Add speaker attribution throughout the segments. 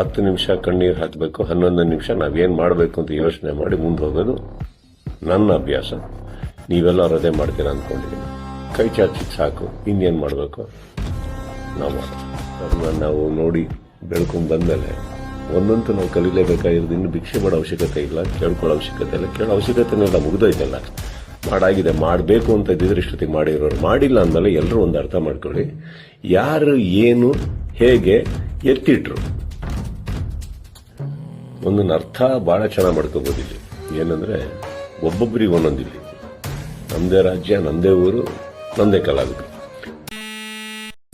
Speaker 1: ಹತ್ತು ನಿಮಿಷ ಕಣ್ಣೀರು ಹಾಕಬೇಕು, ಹನ್ನೊಂದು ನಿಮಿಷ ನಾವೇನು ಮಾಡಬೇಕು ಅಂತ ಯೋಚನೆ ಮಾಡಿ ಮುಂದೆ ಹೋಗೋದು ನನ್ನ ಅಭ್ಯಾಸ. ನೀವೆಲ್ಲ ಅದೇ ಮಾಡ್ತೀರಾ ಅಂದ್ಕೊಂಡಿದ್ದೀನಿ ಕೈ ಚಾಚಿ ಸಾಕು, ಇನ್ನೇನು ಮಾಡಬೇಕು? ನಾವು ಅದನ್ನು ನಾವು ನೋಡಿ ಬೆಳ್ಕೊಂಡು ಬಂದಮೇಲೆ ಒಂದಂತೂ ನಾವು ಕಲೀಲೇಬೇಕಾಗಿರೋದು ಇನ್ನು ಭಿಕ್ಷೆ ಮಾಡೋ ಅವಶ್ಯಕತೆ ಇಲ್ಲ, ಕೇಳ್ಕೊಳ್ಳೋ ಅವಶ್ಯಕತೆ ಇಲ್ಲ. ಕೇಳೋ ಅವಶ್ಯಕತೆನೆಲ್ಲ ಮುಗಿದೋಯ್ತಲ್ಲ. ಮಾಡಾಗಿದೆ, ಮಾಡಬೇಕು ಅಂತ ಇದ್ದಿದ್ರೆ ಮಾಡಿರೋರು. ಮಾಡಿಲ್ಲ ಅಂದಮೇಲೆ ಎಲ್ಲರೂ ಒಂದು ಅರ್ಥ ಮಾಡ್ಕೊಳ್ಳಿ. ಯಾರು, ಏನು, ಹೇಗೆ ಎತ್ತಿಟ್ರು. ಒಂದೊಂದು ಅರ್ಥ ಬಹಳ ಚೆನ್ನಾಗಿ ಮಾಡ್ಕೋಬೋದು ಇಲ್ಲಿ ಏನಂದ್ರೆ ಒಬ್ಬೊಬ್ಬರಿಗೆ ಒಂದೊಂದಿಲ್ಲಿ. ನಮ್ಮದೇ ರಾಜ್ಯ ನಂದೇ ಊರು ನಂದೇ ಕಲಾವಿದರು.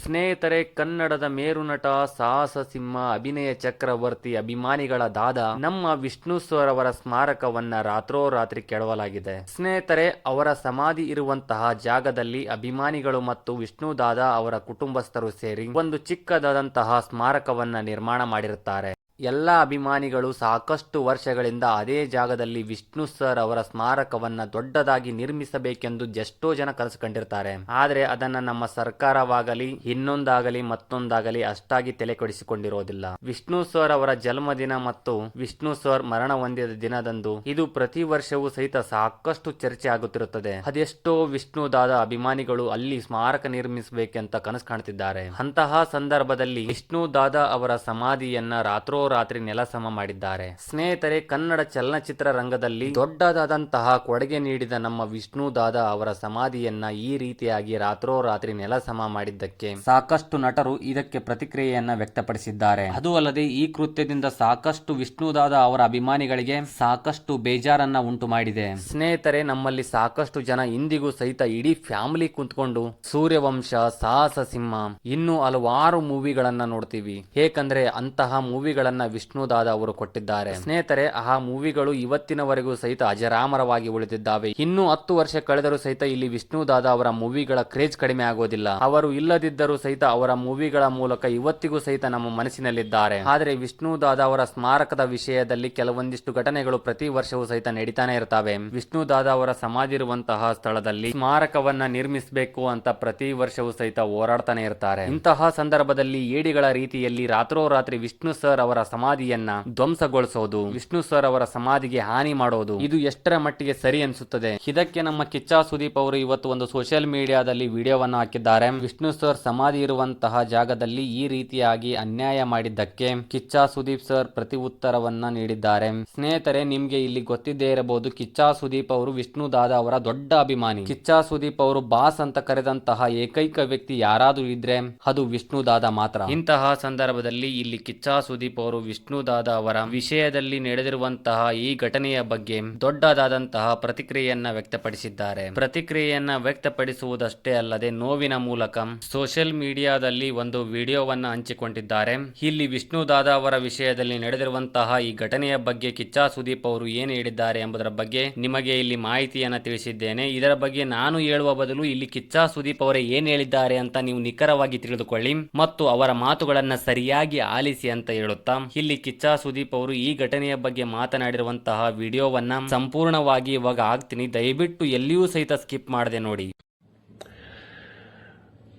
Speaker 2: ಸ್ನೇಹಿತರೆ, ಕನ್ನಡದ ಮೇರುನಟ ಸಾಹಸ ಸಿಂಹ, ಅಭಿನಯ ಚಕ್ರವರ್ತಿ, ಅಭಿಮಾನಿಗಳ ದಾದ, ನಮ್ಮ ವಿಷ್ಣು ಸರ್ ಅವರ ಸ್ಮಾರಕವನ್ನ ರಾತ್ರೋರಾತ್ರಿ ಕೆಡವಲಾಗಿದೆ. ಸ್ನೇಹಿತರೆ, ಅವರ ಸಮಾಧಿ ಇರುವಂತಹ ಜಾಗದಲ್ಲಿ ಅಭಿಮಾನಿಗಳು ಮತ್ತು ವಿಷ್ಣು ದಾದ ಅವರ ಕುಟುಂಬಸ್ಥರು ಸೇರಿ ಒಂದು ಚಿಕ್ಕದಾದಂತಹ ಸ್ಮಾರಕವನ್ನ ನಿರ್ಮಾಣ ಮಾಡಿರುತ್ತಾರೆ. ಎಲ್ಲ ಅಭಿಮಾನಿಗಳು ಸಾಕಷ್ಟು ವರ್ಷಗಳಿಂದ ಅದೇ ಜಾಗದಲ್ಲಿ ವಿಷ್ಣು ಸರ್ ಅವರ ಸ್ಮಾರಕವನ್ನ ದೊಡ್ಡದಾಗಿ ನಿರ್ಮಿಸಬೇಕೆಂದು ಎಷ್ಟೋ ಜನ ಕನಸು ಕಂಡಿರ್ತಾರೆ. ಆದ್ರೆ ಅದನ್ನ ನಮ್ಮ ಸರ್ಕಾರವಾಗಲಿ, ಇನ್ನೊಂದಾಗಲಿ, ಮತ್ತೊಂದಾಗಲಿ ಅಷ್ಟಾಗಿ ತಲೆ ಕೊಡಿಸಿಕೊಂಡಿರೋದಿಲ್ಲ ವಿಷ್ಣು ಸರ್ ಅವರ ಜನ್ಮದಿನ ಮತ್ತು ವಿಷ್ಣು ಸರ್ ಮರಣ ಹೊಂದಿದ ದಿನದಂದು ಇದು ಪ್ರತಿ ವರ್ಷವೂ ಸಹಿತ ಸಾಕಷ್ಟು ಚರ್ಚೆ ಆಗುತ್ತಿರುತ್ತದೆ. ಅದೆಷ್ಟೋ ವಿಷ್ಣುದಾದ ಅಭಿಮಾನಿಗಳು ಅಲ್ಲಿ ಸ್ಮಾರಕ ನಿರ್ಮಿಸಬೇಕೆಂತ ಕನಸು ಕಾಣ್ತಿದ್ದಾರೆ. ಅಂತಹ ಸಂದರ್ಭದಲ್ಲಿ ವಿಷ್ಣು ದಾದ ಅವರ ಸಮಾಧಿಯನ್ನ ರಾತ್ರೋರಾತ್ರಿ ನೆಲಸಮ ಮಾಡಿದ್ದಾರೆ. ಸ್ನೇಹಿತರೆ, ಕನ್ನಡ ಚಲನಚಿತ್ರ ರಂಗದಲ್ಲಿ ದೊಡ್ಡದಾದಂತಹ ಕೊಡುಗೆ ನೀಡಿದ ನಮ್ಮ ವಿಷ್ಣು ದಾದ ಅವರ ಸಮಾಧಿಯನ್ನ ಈ ರೀತಿಯಾಗಿ ರಾತ್ರೋರಾತ್ರಿ ನೆಲಸಮ ಮಾಡಿದ್ದಕ್ಕೆ ಸಾಕಷ್ಟು ನಟರು ಇದಕ್ಕೆ ಪ್ರತಿಕ್ರಿಯೆಯನ್ನ ವ್ಯಕ್ತಪಡಿಸಿದ್ದಾರೆ. ಅದು ಅಲ್ಲದೆ ಈ ಕೃತ್ಯದಿಂದ ಸಾಕಷ್ಟು ವಿಷ್ಣು ದಾದಾ ಅವರ ಅಭಿಮಾನಿಗಳಿಗೆ ಸಾಕಷ್ಟು ಬೇಜಾರನ್ನ ಉಂಟು ಮಾಡಿದೆ. ಸ್ನೇಹಿತರೆ, ನಮ್ಮಲ್ಲಿ ಸಾಕಷ್ಟು ಜನ ಇಂದಿಗೂ ಸಹಿತ ಇಡೀ ಫ್ಯಾಮಿಲಿ ಕುಂತ್ಕೊಂಡು ಸೂರ್ಯವಂಶ, ಸಾಹಸ ಸಿಂಹ ಇನ್ನು ಹಲವಾರು ಮೂವಿಗಳನ್ನ ನೋಡ್ತೀವಿ. ಏಕೆಂದ್ರೆ ಅಂತಹ ಮೂವಿಗಳನ್ನ ವಿಷ್ಣುದಾದ ಅವರು ಕೊಟ್ಟಿದ್ದಾರೆ. ಸ್ನೇಹಿತರೆ ಆ ಮೂವಿಗಳು ಇವತ್ತಿನವರೆಗೂ ಸಹಿತ ಅಜರಾಮರವಾಗಿ ಉಳಿದಿದ್ದಾವೆ. ಇನ್ನು ಹತ್ತು ವರ್ಷ ಕಳೆದರೂ ಸಹಿತ ಇಲ್ಲಿ ವಿಷ್ಣು ದಾದ ಅವರ ಮೂವಿಗಳ ಕ್ರೇಜ್ ಕಡಿಮೆ ಆಗೋದಿಲ್ಲ. ಅವರು ಇಲ್ಲದಿದ್ದರೂ ಸಹಿತ ಅವರ ಮೂವಿಗಳ ಮೂಲಕ ಇವತ್ತಿಗೂ ಸಹಿತ ನಮ್ಮ ಮನಸ್ಸಿನಲ್ಲಿದ್ದಾರೆ. ಆದರೆ ವಿಷ್ಣು ದಾದ ಅವರ ಸ್ಮಾರಕದ ವಿಷಯದಲ್ಲಿ ಕೆಲವೊಂದಿಷ್ಟು ಘಟನೆಗಳು ಪ್ರತಿ ವರ್ಷವೂ ಸಹಿತ ನಡೀತಾನೆ ಇರ್ತವೆ. ವಿಷ್ಣುದಾದ ಅವರ ಸಮಾಧಿ ಇರುವಂತಹ ಸ್ಥಳದಲ್ಲಿ ಸ್ಮಾರಕವನ್ನ ನಿರ್ಮಿಸಬೇಕು ಅಂತ ಪ್ರತಿ ವರ್ಷವೂ ಸಹಿತ ಹೋರಾಡ್ತಾನೆ ಇರ್ತಾರೆ. ಇಂತಹ ಸಂದರ್ಭದಲ್ಲಿ ಏಡಿಗಳ ರೀತಿಯಲ್ಲಿ ರಾತ್ರೋರಾತ್ರಿ ವಿಷ್ಣು ಸರ್ ಅವರ ಸಮಾಧಿಯನ್ನ ಧ್ವಂಸಗೊಳಿಸೋದು, ವಿಷ್ಣು ಸರ್ ಅವರ ಸಮಾಧಿಗೆ ಹಾನಿ ಮಾಡೋದು, ಇದು ಎಷ್ಟರ ಮಟ್ಟಿಗೆ ಸರಿ ಅನಿಸುತ್ತದೆ? ಇದಕ್ಕೆ ನಮ್ಮ ಕಿಚ್ಚ ಸುದೀಪ್ ಅವರು ಇವತ್ತು ಒಂದು ಸೋಷಿಯಲ್ ಮೀಡಿಯಾದಲ್ಲಿ ವಿಡಿಯೋವನ್ನು ಹಾಕಿದ್ದಾರೆ. ವಿಷ್ಣು ಸರ್ ಸಮಾಧಿ ಇರುವಂತಹ ಜಾಗದಲ್ಲಿ ಈ ರೀತಿಯಾಗಿ ಅನ್ಯಾಯ ಮಾಡಿದ್ದಕ್ಕೆ ಕಿಚ್ಚ ಸುದೀಪ್ ಸರ್ ಪ್ರತಿ ಉತ್ತರವನ್ನ ನೀಡಿದ್ದಾರೆ. ಸ್ನೇಹಿತರೆ, ನಿಮ್ಗೆ ಇಲ್ಲಿ ಗೊತ್ತಿದ್ದೇ ಇರಬಹುದು, ಕಿಚ್ಚ ಸುದೀಪ್ ಅವರು ವಿಷ್ಣು ದಾದ ಅವರ ದೊಡ್ಡ ಅಭಿಮಾನಿ. ಕಿಚ್ಚ ಸುದೀಪ್ ಅವರು ಬಾಸ್ ಅಂತ ಕರೆದಂತಹ ಏಕೈಕ ವ್ಯಕ್ತಿ ಯಾರಾದ್ರೂ ಇದ್ರೆ ಅದು ವಿಷ್ಣು ದಾದ ಮಾತ್ರ. ಇಂತಹ ಸಂದರ್ಭದಲ್ಲಿ ಇಲ್ಲಿ ಕಿಚ್ಚ ಸುದೀಪ್ ಅವರು ವಿಷ್ಣು ದಾದ ಅವರ ವಿಷಯದಲ್ಲಿ ನಡೆದಿರುವಂತಹ ಈ ಘಟನೆಯ ಬಗ್ಗೆ ದೊಡ್ಡದಾದಂತಹ ಪ್ರತಿಕ್ರಿಯೆಯನ್ನ ವ್ಯಕ್ತಪಡಿಸಿದ್ದಾರೆ. ಪ್ರತಿಕ್ರಿಯೆಯನ್ನ ವ್ಯಕ್ತಪಡಿಸುವುದಷ್ಟೇ ಅಲ್ಲದೆ ನೋವಿನ ಮೂಲಕ ಸೋಷಿಯಲ್ ಮೀಡಿಯಾದಲ್ಲಿ ಒಂದು ವಿಡಿಯೋವನ್ನ ಹಂಚಿಕೊಂಡಿದ್ದಾರೆ. ಇಲ್ಲಿ ವಿಷ್ಣು ದಾದ ಅವರ ವಿಷಯದಲ್ಲಿ ನಡೆದಿರುವಂತಹ ಈ ಘಟನೆಯ ಬಗ್ಗೆ ಕಿಚ್ಚಾ ಸುದೀಪ್ ಅವರು ಏನು ಹೇಳಿದ್ದಾರೆ ಎಂಬುದರ ಬಗ್ಗೆ ನಿಮಗೆ ಇಲ್ಲಿ ಮಾಹಿತಿಯನ್ನ ತಿಳಿಸಿದ್ದೇನೆ. ಇದರ ಬಗ್ಗೆ ನಾನು ಹೇಳುವ ಬದಲು ಇಲ್ಲಿ ಕಿಚ್ಚಾ ಸುದೀಪ್ ಅವರೇ ಏನ್ ಹೇಳಿದ್ದಾರೆ ಅಂತ ನೀವು ನಿಖರವಾಗಿ ತಿಳಿದುಕೊಳ್ಳಿ ಮತ್ತು ಅವರ ಮಾತುಗಳನ್ನ ಸರಿಯಾಗಿ ಆಲಿಸಿ ಅಂತ ಹೇಳುತ್ತಾ ಇಲ್ಲಿ ಕಿಚ್ಚ ಸುದೀಪ್ ಅವರು ಈ ಘಟನೆಯ ಬಗ್ಗೆ ಮಾತನಾಡಿರುವಂತಹ ವಿಡಿಯೋವನ್ನ ಸಂಪೂರ್ಣವಾಗಿ ಇವಾಗ ಆಗ್ತೀನಿ ದಯವಿಟ್ಟು ಎಲ್ಲಿಯೂ ಸಹಿತ ಸ್ಕಿಪ್ ಮಾಡದೆ ನೋಡಿ.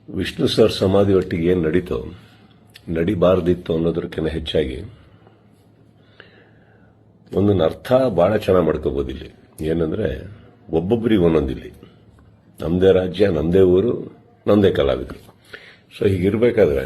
Speaker 1: ವಿಷ್ಣು ಸರ್ ಸಮಾಧಿ ಒಟ್ಟಿಗೆ ಏನು ನಡೀತೋ, ನಡಿಬಾರ್ದಿತ್ತು ಅನ್ನೋದಕ್ಕಿಂತ ಹೆಚ್ಚಾಗಿ. ಒಂದೊಂದು ಅರ್ಥ ಬಹಳ ಚೆನ್ನಾಗಿ ಮಾಡ್ಕೋಬೋದು ಇಲ್ಲಿ. ಏನಂದ್ರೆ ಒಬ್ಬೊಬ್ಬರಿಗೆ ಒಂದೊಂದಿಲ್ಲಿ. ನಮ್ಮದೇ ರಾಜ್ಯ ನಮ್ಮದೇ ಊರು ನಮ್ಮದೇ ಕಲಾವಿದರು. ಸೊ ಹೀಗಿರ್ಬೇಕಾದ್ರೆ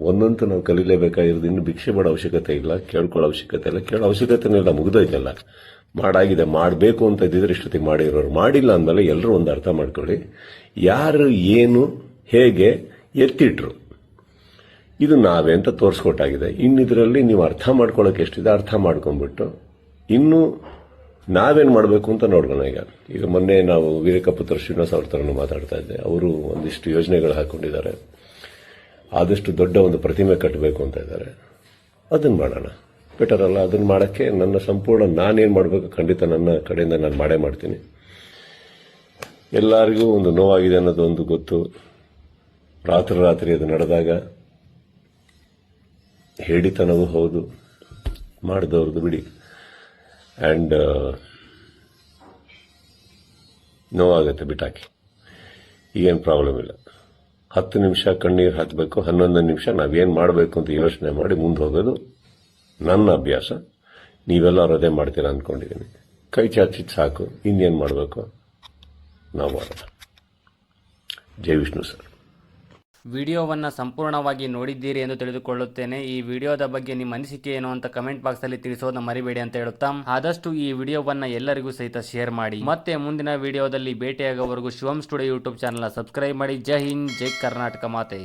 Speaker 1: ಒಂದಂತೂ ನಾವು ಕಲೀಲೇಬೇಕಾಗಿರೋದು ಇನ್ನು ಭಿಕ್ಷೆ ಮಾಡೋ ಅವಶ್ಯಕತೆ ಇಲ್ಲ, ಕೇಳ್ಕೊಳ್ಳೋ ಅವಶ್ಯಕತೆ ಇಲ್ಲ. ಕೇಳೋ ಅವಶ್ಯಕತೆನೆಲ್ಲ ಮುಗಿದೋಯ್ತಲ್ಲ. ಮಾಡಾಗಿದೆ, ಮಾಡಬೇಕು ಅಂತ ಇದ್ದಿದ್ರೆ ಇಷ್ಟೊತ್ತಿಗೆ ಮಾಡಿರೋರು. ಮಾಡಿಲ್ಲ ಅಂದಮೇಲೆ ಎಲ್ಲರೂ ಒಂದು ಅರ್ಥ ಮಾಡ್ಕೊಳ್ಳಿ. ಯಾರು, ಏನು, ಹೇಗೆ ಎತ್ತಿಟ್ರು. ಇದು ನಾವೇ ಅಂತ ತೋರಿಸ್ಕೊಟ್ಟಾಗಿದೆ. ಇನ್ನಿದ್ರಲ್ಲಿ ನೀವು ಅರ್ಥ ಮಾಡ್ಕೊಳ್ಳೋಕೆ ಎಷ್ಟಿದೆ ಅರ್ಥ ಮಾಡ್ಕೊಂಡ್ಬಿಟ್ಟು, ಇನ್ನು ನಾವೇನು ಮಾಡಬೇಕು ಅಂತ ನೋಡೋಣ ಈಗ. ಈಗ ಮೊನ್ನೆ ನಾವು ವೀರಕಪುತ್ರ ಶ್ರೀನಿವಾಸ ಅವ್ರ ಥರನೂ ಮಾತಾಡ್ತಾ ಇದ್ದೆ. ಅವರು ಒಂದಿಷ್ಟು ಯೋಜನೆಗಳು ಹಾಕೊಂಡಿದ್ದಾರೆ. ಆದಷ್ಟು ದೊಡ್ಡ ಒಂದು ಪ್ರತಿಮೆ ಕಟ್ಟಬೇಕು ಅಂತ ಇದ್ದಾರೆ. ಅದನ್ನು ಮಾಡೋಣ. ಬೆಟರ್ ಅಲ್ಲ ಅದನ್ನು ಮಾಡೋಕ್ಕೆ ನನ್ನ ಸಂಪೂರ್ಣ ನಾನೇನು ಮಾಡಬೇಕು ಖಂಡಿತ ನನ್ನ ಕಡೆಯಿಂದ ನಾನು ಮಾಡೇ ಮಾಡ್ತೀನಿ. ಎಲ್ಲರಿಗೂ ಒಂದು ನೋವಾಗಿದೆ ಅನ್ನೋದು ಒಂದು ಗೊತ್ತು. ರಾತ್ರಿ ರಾತ್ರಿ ಅದು ನಡೆದಾಗ ಹೇಳಿತನವೂ ಹೌದು, ಮಾಡಿದವ್ರದ್ದು ಬಿಡಿ. ಆ್ಯಂಡ್ ನೋವಾಗುತ್ತೆ ಬಿಟ್ಟಾಕಿ ಈಗೇನು ಪ್ರಾಬ್ಲಮ್ ಇಲ್ಲ. ಹತ್ತು ನಿಮಿಷ ಕಣ್ಣೀರು ಹಾಕಬೇಕು, ಹನ್ನೊಂದು ನಿಮಿಷ ನಾವೇನು ಮಾಡಬೇಕು ಅಂತ ಯೋಚನೆ ಮಾಡಿ ಮುಂದೆ ಹೋಗೋದು ನನ್ನ ಅಭ್ಯಾಸ. ನೀವೆಲ್ಲ ಅದೇ ಮಾಡ್ತೀರಾ ಅಂದ್ಕೊಂಡಿದ್ದೀನಿ ಕೈ ಚಾಚಿದ್ ಸಾಕು, ಇನ್ನೇನು ಮಾಡಬೇಕು? ನಾವು ಮಾಡೋಣ. ಜೈ ವಿಷ್ಣು ಸರ್.
Speaker 2: ವಿಡಿಯೋವನ್ನು ಸಂಪೂರ್ಣವಾಗಿ ನೋಡಿದ್ದೀರಿ ಎಂದು ತಿಳಿದುಕೊಳ್ಳುತ್ತೇನೆ. ಈ ವಿಡಿಯೋದ ಬಗ್ಗೆ ನಿಮ್ಮ ಅನಿಸಿಕೆ ಏನು ಅಂತ ಕಮೆಂಟ್ ಬಾಕ್ಸ್ ಅಲ್ಲಿ ತಿಳಿಸೋದನ್ನ ಮರಿಬೇಡಿ ಅಂತ ಹೇಳುತ್ತಾ, ಆದಷ್ಟು ಈ ವಿಡಿಯೋವನ್ನ ಎಲ್ಲರಿಗೂ ಸಹಿತ ಶೇರ್ ಮಾಡಿ. ಮತ್ತೆ ಮುಂದಿನ ವಿಡಿಯೋದಲ್ಲಿ ಭೇಟಿಯಾಗೋವರೆಗೂ Shivam studio YouTube channel subscribe ಮಾಡಿ. ಜೈ ಹಿಂದ್, ಜೈ ಕರ್ನಾಟಕ ಮಾತೆ.